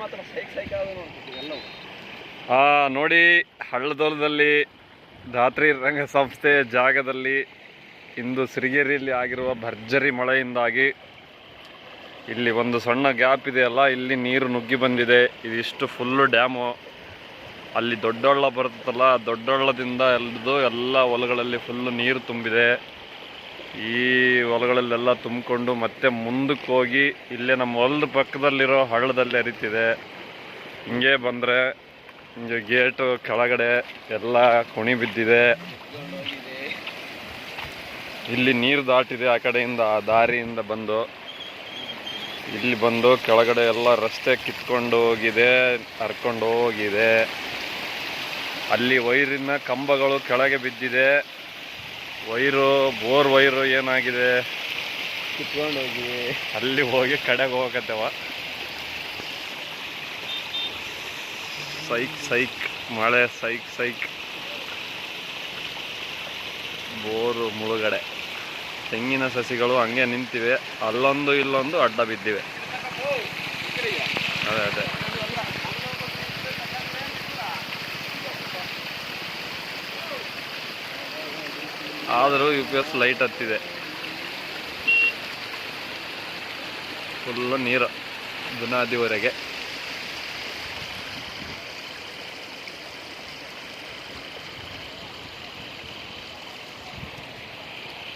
ಮಾತ್ರ ನೋಡಿ ಹಳ್ಳದೊಲದಲ್ಲಿ ಧಾತ್ರಿ ರಂಗ ಸಂಸ್ಥೆ ಜಾಗದಲ್ಲಿ ಇಂದು ಸಿರಿಗೇರಿಯಲ್ಲಿ ಆಗಿರುವ ಭರ್ಜರಿ ಮಳೆಯಿಂದಾಗಿ ಇಲ್ಲಿ ಒಂದು ಸಣ್ಣ ಗ್ಯಾಪ್ ಇದೆಯಲ್ಲ ಇಲ್ಲಿ ನೀರು ನುಗ್ಗಿ ಬಂದಿದೆ. ಇದಿಷ್ಟು ಫುಲ್ಲು ಡ್ಯಾಮು ಅಲ್ಲಿ ದೊಡ್ಡೊಳ್ಳ ಬರುತ್ತಲ್ಲ, ದೊಡ್ಡೊಳ್ಳದಿಂದ ಎಲ್ದು ಎಲ್ಲ ಹೊಲಗಳಲ್ಲಿ ಫುಲ್ಲು ನೀರು ತುಂಬಿದೆ. ಈ ಹೊಲಗಳಲ್ಲೆಲ್ಲ ತುಂಬಿಕೊಂಡು ಮತ್ತೆ ಮುಂದಕ್ಕೆ ಹೋಗಿ ಇಲ್ಲೇ ನಮ್ಮ ಹೊಲದ ಪಕ್ಕದಲ್ಲಿರೋ ಹಳ್ಳದಲ್ಲಿ ಹರಿತಿದೆ. ಹಿಂಗೆ ಬಂದರೆ ಹಿಂಗೆ ಗೇಟು ಕೆಳಗಡೆ ಎಲ್ಲ ಕುಣಿ ಬಿದ್ದಿದೆ. ಇಲ್ಲಿ ನೀರು ದಾಟಿದೆ ಆ ಕಡೆಯಿಂದ, ಆ ದಾರಿಯಿಂದ ಬಂದು. ಇಲ್ಲಿ ಬಂದು ಕೆಳಗಡೆ ಎಲ್ಲ ರಸ್ತೆ ಕಿತ್ಕೊಂಡು ಹೋಗಿದೆ, ಹರ್ಕೊಂಡು ಹೋಗಿದೆ. ಅಲ್ಲಿ ವೈರಿನ ಕಂಬಗಳು ಕೆಳಗೆ ಬಿದ್ದಿದೆ. ವೈರು ಬೋರ್ ವೈರು ಏನಾಗಿದೆ? ಕಿತ್ಕೊಂಡೋಗಿ. ಅಲ್ಲಿ ಹೋಗಿ ಕಡೆಗೆ ಹೋಗತ್ತವ ಸೈಕ್ ಸೈಕ್ ಮಳೆ ಸೈಕ್ ಸೈಕ್. ಬೋರು ಮುಳುಗಡೆ. ತೆಂಗಿನ ಸಸಿಗಳು ಹಂಗೆ ನಿಂತಿವೆ. ಅಲ್ಲೊಂದು ಇಲ್ಲೊಂದು ಅಡ್ಡ ಬಿದ್ದಿವೆ. ಆದರೂ ಯು ಪಿ ಎಸ್ ಲೈಟ್ ಹತ್ತಿದೆ. ಫುಲ್ಲು ನೀರು ಬುನಾದಿವರೆಗೆ